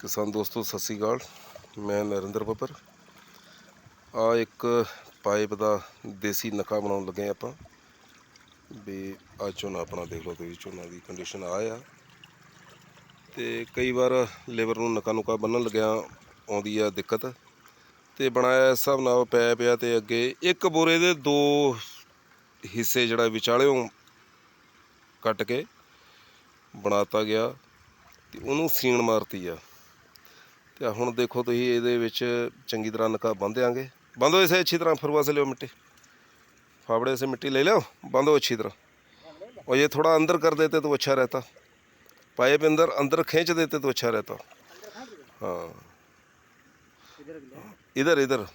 ਕਿਸਾਨ ਦੋਸਤੋ, ਸਤਿ ਸ੍ਰੀ ਅਕਾਲ। ਮੈਂ ਨਰਿੰਦਰ ਬੱਬਰ। ਆ ਇੱਕ ਪਾਈਪ ਦਾ ਦੇਸੀ ਨੱਕਾ ਬਣਾਉਣ ਲੱਗੇ ਆਪਾਂ। ਵੀ ਆ ਝੋਨਾ ਆਪਣਾ ਦੇਖ ਲਓ ਤੁਸੀਂ, ਝੋਨਾ ਦੀ ਕੰਡੀਸ਼ਨ ਆ ਆ। ਤੇ ਕਈ ਵਾਰ ਲੇਬਰ ਨੂੰ ਨੱਕਾ ਨੁਕਾ ਬੰਨਣ ਲੱਗਿਆ ਆਉਂਦੀ ਆ ਦਿੱਕਤ। ਤੇ ਬਣਾਇਆ ਇਸ ਹਿਸਾਬ ਨਾਲ ਪੈ ਪਿਆ ਤੇ ਅੱਗੇ ਇੱਕ ਬੋਰੇ ਦੇ ਦੋ ਹਿੱਸੇ ਜਿਹੜਾ ਵਿਚਾਲਿਓਂ ਕੱਟ ਕੇ ਬਣਾਤਾ ਗਿਆ। ਤੇ ਉਹਨੂੰ ਸੀਣ ਮਾਰਤੀ ਆ। ਤੇ ਆਹ ਹੁਣ ਦੇਖੋ ਤੁਸੀਂ ਇਹਦੇ ਵਿੱਚ ਚੰਗੀ ਤਰ੍ਹਾਂ ਨਕਾ ਬੰਨ ਦਿਆਂਗੇ ਬੰਦੋ ਇਸੇ ਅੱਛੀ ਤਰ੍ਹਾਂ ਫਰਵਾ ਸੇ ਲਿਓ ਮਿੱਟੀ फावड़े से मिट्टी ले लो बांधो अच्छी तरह और ये थोड़ा अंदर कर देते तो अच्छा रहता पाइप अंदर अंदर खींच देते तो अच्छा रहता हाँ इधर इधर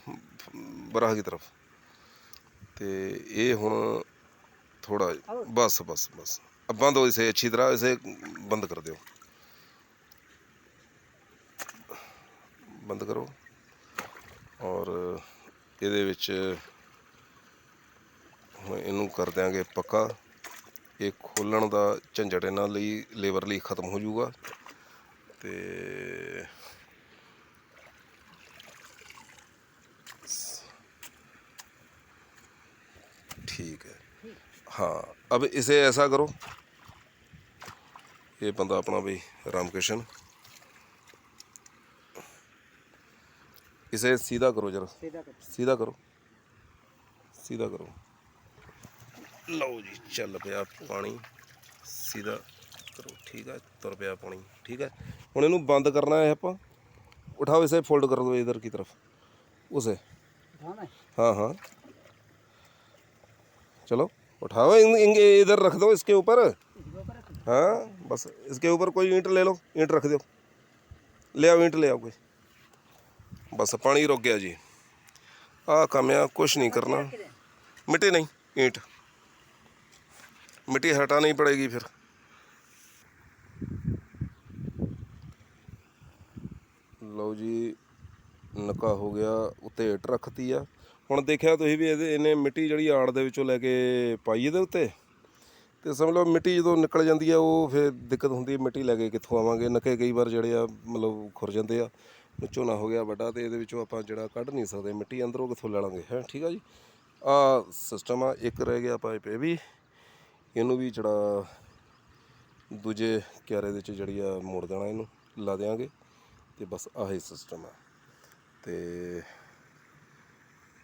बराह की तरफ ਤੇ ਇਹ ਹੁਣ ਥੋੜਾ ਬਸ ਬਸ ਬਸ अब बंद हो इसे अच्छी तरह इसे बंद कर दो ਬੰਦ ਕਰੋ ਔਰ ਇਹਦੇ ਵਿੱਚ ਹੁਣ ਇਹਨੂੰ ਕਰ ਦਿਆਂਗੇ ਪੱਕਾ ਇਹ ਖੋਲਣ ਦਾ ਝੰਜਟ ਇਹਨਾਂ ਲਈ ਲੇਬਰ ਲਈ ਖਤਮ ਹੋ ਜਾਊਗਾ ਤੇ ठीक है हाँ अब इसे ऐसा करो ये बंदा अपना भाई रामकृष्ण इसे सीधा करो जरा सीधा कर सीधा करो सीधा करो ਲਓ ਜੀ ਚੱਲ ਪਿਆ ਪਾਣੀ ਸਿੱਧਾ ਕਰੋ ਠੀਕ ਹੈ ਤੁਰ ਪਿਆ ਪਾਣੀ ਠੀਕ ਹੈ ਹੁਣ ਇਹਨੂੰ ਬੰਦ ਕਰਨਾ ਹੈ ਆਪਾਂ उठाओ इसे फोल्ड कर दो इधर की तरफ उसे उठाना है हाँ हाँ चलो उठाओ इन, इन, इधर रख दो इसके ऊपर इसके ऊपर रख दो। हाँ बस इसके ऊपर कोई ईंट ले लो ईंट रख दो ले आओ ईंट ले आओ कोई ਬਸ ਪਾਣੀ ਰੁਕ ਗਿਆ ਜੀ। ਆ ਕਮਿਆ ਕੁਛ ਨਹੀਂ ਕਰਨਾ। ਮਿੱਟੀ ਨਹੀਂ, ਈਂਟ। ਮਿੱਟੀ ਹਟਾਣੀ ਪੜੇਗੀ ਫਿਰ। ਲਓ ਜੀ, ਨਕਾ ਹੋ ਗਿਆ, ਉੱਤੇ ਏਟ ਰੱਖਤੀ ਆ। ਹੁਣ ਦੇਖਿਆ ਤੁਸੀਂ ਵੀ ਇਹਦੇ ਇਹਨੇ ਮਿੱਟੀ ਜਿਹੜੀ ਆੜ ਦੇ ਵਿੱਚੋਂ ਲੈ ਕੇ ਪਾਈ ਇਹਦੇ ਉੱਤੇ। ਤੇ ਸਮਝ ਲਓ, ਮਿੱਟੀ ਜਦੋਂ ਨਿਕਲ ਜਾਂਦੀ ਆ, ਉਹ ਫਿਰ ਦਿੱਕਤ ਹੁੰਦੀ ਹੈ ਮਿੱਟੀ ਲੈ ਕੇ ਕਿੱਥੋਂ ਆਵਾਂਗੇ? ਨਕੇ ਕਈ ਵਾਰ ਜਿਹੜੇ ਆ, ਮਤਲਬ ਖੁਰ ਜਾਂਦੇ ਆ। ਝੋਨਾ ਹੋ ਗਿਆ ਵੱਡਾ ਤੇ ਇਹਦੇ ਵਿੱਚੋਂ ਆਪਾਂ ਜਿਹੜਾ ਕੱਢ ਨਹੀਂ ਸਕਦੇ, ਮਿੱਟੀ ਅੰਦਰੋਂ ਕਿੱਥੋਂ ਲੈ ਲਾਂਗੇ? ਹੈ, ਠੀਕ ਆ ਜੀ? ਆ ਸਿਸਟਮ ਆ, ਇੱਕ ਰਹਿ ਗਿਆ ਪਾਈਪ ਇਹ ਵੀ। ਇਹਨੂੰ ਵੀ ਜਿਹੜਾ ਦੂਜੇ ਕਿਆਰੇ ਦੇ ਵਿੱਚ ਜਿਹੜੀ ਆ ਮੋੜ ਦੇਣਾ ਇਹਨੂੰ, ਲਾ ਦਿਆਂਗੇ। ਤੇ ਬਸ ਆਹੀ ਸਿਸਟਮ ਆ। ਤੇ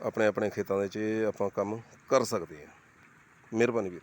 ਆਪਣੇ ਆਪਣੇ ਖੇਤਾਂ ਦੇ ਵਿੱਚ ਆਪਾਂ ਕੰਮ ਕਰ ਸਕਦੇ ਹਾਂ ਮਿਹਰਬਾਨੀ ਵੀਰ।